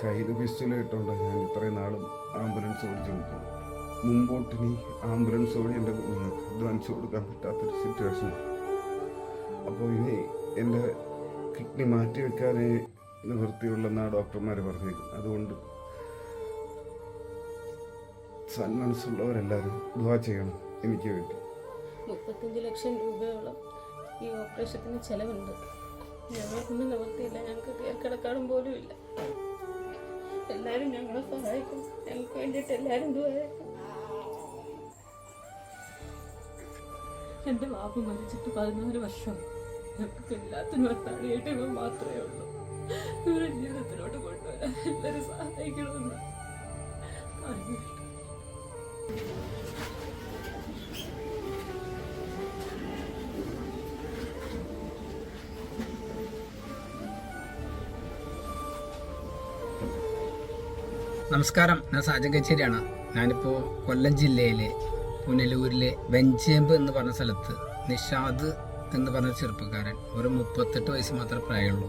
കയ്യിൽ പിസ്റ്റലായിട്ടുണ്ട് ഞാൻ ഇത്രയും നാളും ആംബുലൻസ് ഓടിച്ചു നിൽക്കും മുമ്പോട്ടിനി ആംബുലൻസ് ഓടി എന്റെ കുഞ്ഞുങ്ങൾക്ക് അഡ്വാൻസ് കൊടുക്കാൻ പറ്റാത്തൊരു സിറ്റുവേഷൻ അപ്പോൾ ഇനി എന്റെ കിഡ്നി മാറ്റി വെക്കാനേ നിവൃത്തിയുള്ളെന്നാണ് ഡോക്ടർമാർ പറഞ്ഞിരിക്കുന്നത് അതുകൊണ്ട് സന്മനസ്സുള്ളവരെല്ലാവരും ദുവാ ചെയ്യണം എനിക്ക് വേണ്ടി. മുപ്പത്തഞ്ച് ലക്ഷം രൂപയോളം ഈ ഓപ്പറേഷത്തിന് ചെലവുണ്ട്. ഞങ്ങൾക്കൊന്നും നിവൃത്തിയില്ല. ഞങ്ങൾക്ക് കീഴ്ക്കിടക്കാടും പോലും ഇല്ല. എല്ലാവരും ഞങ്ങളെ സഹായിക്കും. ഞങ്ങൾക്ക് വേണ്ടിയിട്ട് എല്ലാവരും ദുബായിക്കും എന്റെ വാപ്പ മരിച്ചിട്ട് പതിനാല് വർഷം. ഞങ്ങൾക്ക് എല്ലാത്തിനും അത്താടിയായിട്ട് ഇവ മാത്രമേ ഉള്ളൂ. ഇവരുടെ ജീവിതത്തിലോട്ട് കൊണ്ടുവരാൻ എല്ലാവരും സഹായിക്കണമെന്ന് പറഞ്ഞു നമസ്കാരം. ഞാൻ സാജൻ കച്ചേരിയാണ്. ഞാനിപ്പോൾ കൊല്ലം ജില്ലയിലെ പുനലൂരിലെ വെഞ്ചേമ്പ് എന്ന് പറഞ്ഞ സ്ഥലത്ത് നിഷാദ് എന്ന് പറഞ്ഞ ചെറുപ്പക്കാരൻ ഒരു മുപ്പത്തെട്ട് വയസ്സ് മാത്രമേ പ്രായമുള്ളൂ.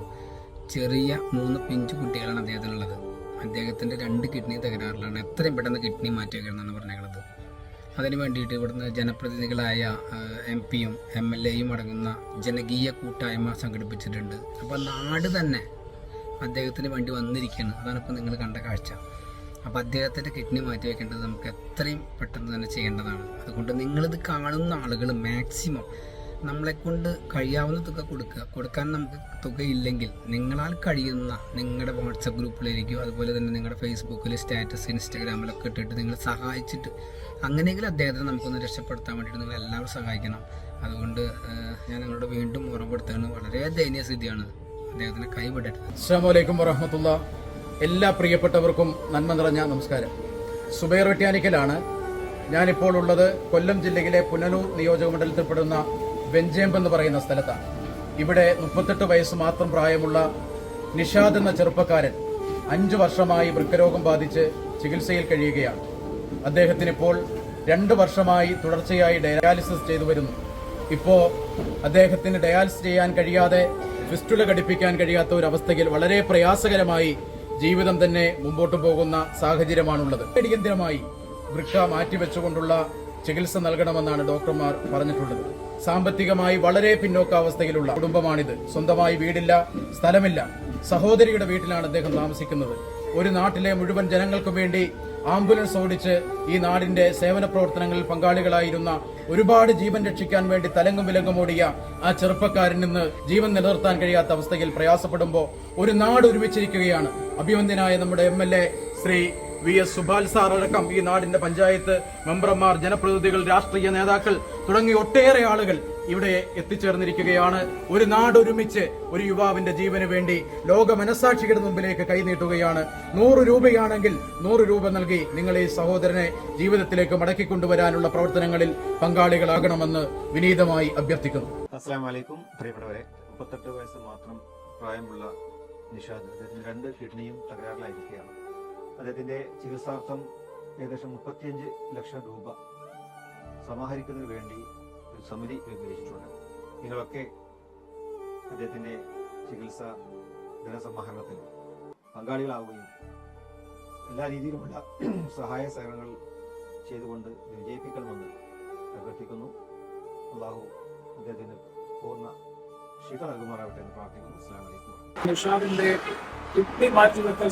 ചെറിയ മൂന്ന് പിഞ്ചു കുട്ടികളാണ് അദ്ദേഹത്തിനുള്ളത്. അദ്ദേഹത്തിന്റെ രണ്ട് കിഡ്നി തകരാറിലാണ്. എത്രയും പെട്ടെന്ന് കിഡ്നി മാറ്റി വയ്ക്കണമെന്നാണ് പറഞ്ഞേക്കുന്നത് അതിന് വേണ്ടിയിട്ട് ഇവിടുന്ന് ജനപ്രതിനിധികളായ എം പിയും എം എൽ എയും അടങ്ങുന്ന ജനകീയ കൂട്ടായ്മ സംഘടിപ്പിച്ചിട്ടുണ്ട്. അപ്പോൾ നാട് തന്നെ അദ്ദേഹത്തിന് വേണ്ടി വന്നിരിക്കുകയാണ്. അതാണ് ഇപ്പോൾ നിങ്ങൾ കണ്ട കാഴ്ച. അപ്പോൾ അദ്ദേഹത്തിന്റെ കിഡ്നി മാറ്റി വയ്ക്കേണ്ടത് നമുക്ക് എത്രയും പെട്ടെന്ന് തന്നെ ചെയ്യേണ്ടതാണ്. അതുകൊണ്ട് നിങ്ങളിത് കാണുന്ന ആളുകൾ മാക്സിമം നമ്മളെ കൊണ്ട് കഴിയാവുന്ന തുക കൊടുക്കുക. കൊടുക്കാൻ നമുക്ക് തുകയില്ലെങ്കിൽ നിങ്ങളാൽ കഴിയുന്ന നിങ്ങളുടെ വാട്സപ്പ് ഗ്രൂപ്പിലായിരിക്കും അതുപോലെ തന്നെ നിങ്ങളുടെ ഫേസ്ബുക്കിൽ സ്റ്റാറ്റസ് ഇൻസ്റ്റാഗ്രാമിലൊക്കെ ഇട്ടിട്ട് നിങ്ങൾ സഹായിച്ചിട്ട് അങ്ങനെയെങ്കിലും അദ്ദേഹത്തെ നമുക്കൊന്ന് രക്ഷപ്പെടുത്താൻ വേണ്ടിയിട്ട് നിങ്ങൾ എല്ലാവരും സഹായിക്കണം. അതുകൊണ്ട് ഞാൻ നിങ്ങളോട് വീണ്ടും ഓർമ്മപ്പെടുത്തുകയാണ് വളരെ ദയനീയ സ്ഥിതിയാണ്. അദ്ദേഹത്തിനെ കൈവിടരുത്. അസ്സാമലൈക്കും വറഹമത്തുള്ള എല്ലാ പ്രിയപ്പെട്ടവർക്കും നന്മ നിറഞ്ഞ നമസ്കാരം. സുബൈർ വെട്ടിയാനിക്കലാണ്. ഞാനിപ്പോൾ ഉള്ളത് കൊല്ലം ജില്ലയിലെ പുനലൂർ നിയോജക മണ്ഡലത്തിൽപ്പെടുന്ന വെഞ്ചേമ്പ് എന്ന് പറയുന്ന സ്ഥലത്താണ്. ഇവിടെ മുപ്പത്തെട്ട് വയസ്സ് മാത്രം പ്രായമുള്ള നിഷാദ് എന്ന ചെറുപ്പക്കാരൻ അഞ്ചു വർഷമായി വൃക്കരോഗം ബാധിച്ച് ചികിത്സയിൽ കഴിയുകയാണ്. അദ്ദേഹത്തിന് ഇപ്പോൾ രണ്ട് വർഷമായി തുടർച്ചയായി ഡയാലിസിസ് ചെയ്തു വരുന്നു. ഇപ്പോൾ അദ്ദേഹത്തിന് ഡയാലിസിസ് ചെയ്യാൻ കഴിയാതെ ഫിസ്റ്റുല ഘടിപ്പിക്കാൻ കഴിയാത്ത ഒരു അവസ്ഥയിൽ വളരെ പ്രയാസകരമായി ജീവിതം തന്നെ മുമ്പോട്ട് പോകുന്ന സാഹചര്യമാണുള്ളത്. അടിയന്തിരമായി വൃക്ക മാറ്റിവെച്ചുകൊണ്ടുള്ള ചികിത്സ നൽകണമെന്നാണ് ഡോക്ടർമാർ പറഞ്ഞിട്ടുള്ളത്. സാമ്പത്തികമായി വളരെ പിന്നോക്കാവസ്ഥയിലുള്ള കുടുംബമാണിത്. സ്വന്തമായി വീടില്ല സ്ഥലമില്ല. സഹോദരിയുടെ വീട്ടിലാണ് അദ്ദേഹം താമസിക്കുന്നത്. ഒരു നാട്ടിലെ മുഴുവൻ ജനങ്ങൾക്കും വേണ്ടി ആംബുലൻസ് ഓടിച്ച് ഈ നാടിന്റെ സേവന പ്രവർത്തനങ്ങളിൽ പങ്കാളികളായിരുന്ന ഒരുപാട് ജീവൻ രക്ഷിക്കാൻ വേണ്ടി തലങ്ങും വിലങ്ങും ഓടിയ ആ ചെറുപ്പക്കാരൻ നിന്ന് ജീവൻ നിലനിർത്താൻ കഴിയാത്ത അവസ്ഥയിൽ പ്രയാസപ്പെടുമ്പോൾ ഒരു നാട് ഒരുമിച്ചിരിക്കുകയാണ്. അഭിവന്ദ്യനായ നമ്മുടെ M L A Shri V S Subal sir അടക്കം ഈ നാടിന്റെ പഞ്ചായത്ത് മെമ്പർമാർ ജനപ്രതിനിധികൾ രാഷ്ട്രീയ നേതാക്കൾ തുടങ്ങി ഒട്ടേറെ ആളുകൾ ഇവിടെ എത്തിച്ചേർന്നിരിക്കുകയാണ്. ഒരു നാടൊരുമിച്ച് ഒരു യുവാവിന്റെ ജീവന് വേണ്ടി ലോക മനസാക്ഷിയുടെ മുമ്പിലേക്ക് കൈനീട്ടുകയാണ് നൂറ് രൂപയാണെങ്കിൽ നൂറ് രൂപ നൽകി നിങ്ങൾ ഈ സഹോദരനെ ജീവിതത്തിലേക്ക് മടക്കി കൊണ്ടുവരാനുള്ള പ്രവർത്തനങ്ങളിൽ പങ്കാളികളാകണമെന്ന് വിനീതമായി അഭ്യർത്ഥിക്കുന്നു. അസ്സാം വലൈക്കും പ്രിയപ്പെട്ടവരെ. മുപ്പത്തെട്ട് വയസ്സ് മാത്രം പ്രായമുള്ള നിഷാദ്. അദ്ദേഹത്തിന് രണ്ട് കിഡ്നിയും തകരാറിലായിരിക്കുകയാണ്. അദ്ദേഹത്തിന്റെ ചികിത്സാർത്ഥം ഏകദേശം മുപ്പത്തിയഞ്ച് ലക്ഷം രൂപ സമാഹരിക്കുന്നതിന് വേണ്ടി ഒരു സമിതി രൂപീകരിച്ചിട്ടുണ്ട്. നിങ്ങളൊക്കെ അദ്ദേഹത്തിന്റെ ചികിത്സ ധനസമാഹരണത്തിൽ പങ്കാളികളാവുകയും എല്ലാ രീതിയിലുമുള്ള സഹായ സഹകരണങ്ങൾ ചെയ്തുകൊണ്ട് വിജയിപ്പിക്കണമെന്ന് അഭ്യർത്ഥിക്കുന്നു. അള്ളാഹു അദ്ദേഹത്തിന് പൂർണ ശിഫ നൽകുമാറാവട്ടെ എന്ന് പ്രാർത്ഥിക്കുന്നു അസ്സാം വലൈക്കും നിഷാദിന്റെ കിഡ്നി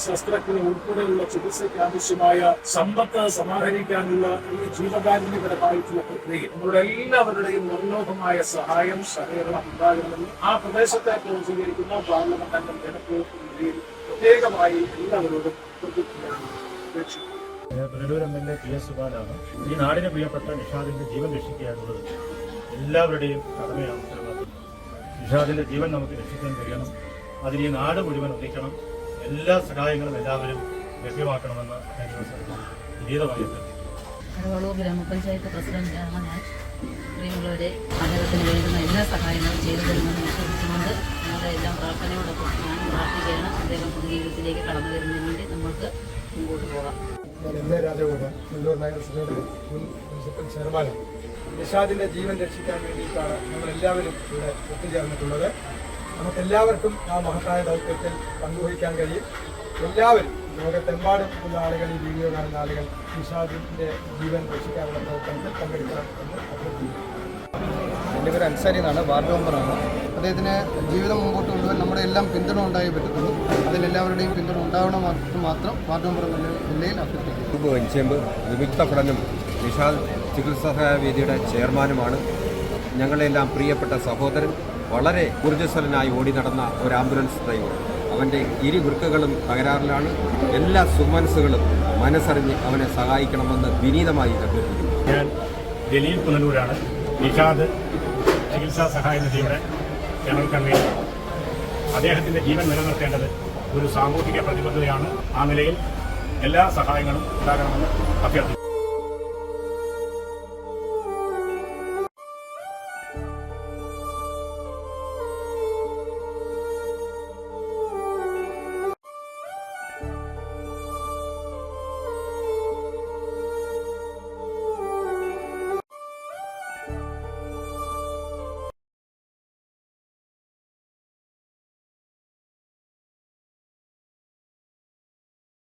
ശസ്ത്രക്രിയ ഉൾപ്പെടെയുള്ള ചികിത്സയ്ക്ക് ആവശ്യമായ സമ്പത്ത് സമാഹരിക്കാനുള്ള ഈ ജീവകാരുണ്യപരമായിട്ടുള്ള പ്രക്രിയ നമ്മുടെ എല്ലാവരുടെയും നിർലോഭമായ സഹായം സഹകരണം ഉണ്ടാകണമെന്ന് ആ പ്രദേശത്തെ പ്രതികരിക്കുന്ന പാർലമെന്റ് അംഗം ജനപ്രതിനിധിയിൽ പ്രത്യേകമായി എല്ലാവരോടും പ്രതിജ്ഞ Punalur M L A P S സുബാലാണ് ഈ നാടിന് പ്രിയപ്പെട്ട നിഷാദിന്റെ ജീവൻ രക്ഷിക്കുക എന്നുള്ളത് എല്ലാവരുടെയും കടമയാണ് നിഷാദിന്റെ ജീവൻ നമുക്ക് രക്ഷിക്കാൻ കഴിയണം. അതിന് ഈ നാട് മുഴുവൻ ഒന്നിക്കണം. എല്ലാ സഹായങ്ങളും എല്ലാവരും ലഭ്യമാക്കണമെന്ന് വിനീതമായി കടവളൂർ ഗ്രാമപഞ്ചായത്ത് പ്രസിഡന്റാണ് ഞാൻ. പ്രിയമുള്ളവരെ അദ്ദേഹത്തിന് വേണ്ടുന്ന എല്ലാ സഹായങ്ങളും ചെയ്തു തരുമെന്ന് വിശ്വസിച്ചുകൊണ്ട് ഞങ്ങളുടെ എല്ലാം പ്രാർത്ഥനയോടൊപ്പം ഞാൻ പ്രാർത്ഥിക്കുകയാണ്. അദ്ദേഹം പുതുജീവിതത്തിലേക്ക് കടന്നു വരുന്നതിന് വേണ്ടി നമ്മൾക്ക് മുമ്പോട്ട് പോകാം. ഞാൻ എം എ രാജഗോപാൽ നഗരസഭയുടെ മുൻ പ്രിൻസിപ്പൽ ചെയർമാനാണ് നിഷാദിന്റെ ജീവൻ രക്ഷിക്കാൻ വേണ്ടിയിട്ടാണ് നമ്മൾ എല്ലാവരും ഇവിടെ ഒത്തുചേർന്നിട്ടുള്ളത്. നമുക്കെല്ലാവർക്കും ആ മഹത്തായ ദൗത്യത്തിൽ പങ്കുവഹിക്കാൻ കഴിയും. എല്ലാവരും ലോകത്തെമ്പാടും ഉള്ള ആളുകൾ ഈ വീഡിയോ കാണുന്ന ആളുകൾ നിഷാദിന്റെ ജീവൻ രക്ഷിക്കാനുള്ള പ്രവർത്തനത്തിൽ പങ്കെടുക്കണം എന്ന് അഭ്യർത്ഥിക്കുന്നു. എന്റെ പേര് അൻസാരി എന്നാണ് വാർഡ് മെമ്പറാണ്. അദ്ദേഹത്തിന് ജീവിതം മുമ്പോട്ട് കൊണ്ടുപോകാൻ നമ്മുടെ എല്ലാം പിന്തുണ ഉണ്ടായി പറ്റത്തുള്ളൂ. അതിലെല്ലാവരുടെയും പിന്തുണ ഉണ്ടാവണമെന്ന് മാത്രം വാർഡ് മെമ്പർ എന്നുള്ള നിലയിൽ അഭ്യർത്ഥിക്കുന്നു. വിമുക്ത പഠനം നിഷാദ് ചികിത്സാ വേദിയുടെ ചെയർമാനുമാണ്. ഞങ്ങളെല്ലാം പ്രിയപ്പെട്ട സഹോദരൻ വളരെ ഊർജസ്വലനായി ഓടി നടന്ന ഒരു ആംബുലൻസ് ഡ്രൈവർ. അവന്റെ ഇരു വൃക്കകളും തകരാറിലാണ്. എല്ലാ സുമനസ്സുകളും മനസ്സറിഞ്ഞ് അവനെ സഹായിക്കണമെന്ന് വിനീതമായി അഭ്യർത്ഥിക്കുന്നു. ഞാൻ ജലീൽ പുനലൂരാണ്. നിഷാദ് ചികിത്സാ സഹായ നിധിയുടെ ജനറൽ കൺവീനർ അദ്ദേഹത്തിന്റെ ജീവൻ നിലനിർത്തേണ്ടത് ഒരു സാമൂഹിക പ്രതിബദ്ധതയാണ്. ആ നിലയിൽ എല്ലാ സഹായങ്ങളും ഉണ്ടാകണമെന്ന് അഭ്യർത്ഥിക്കുന്നു.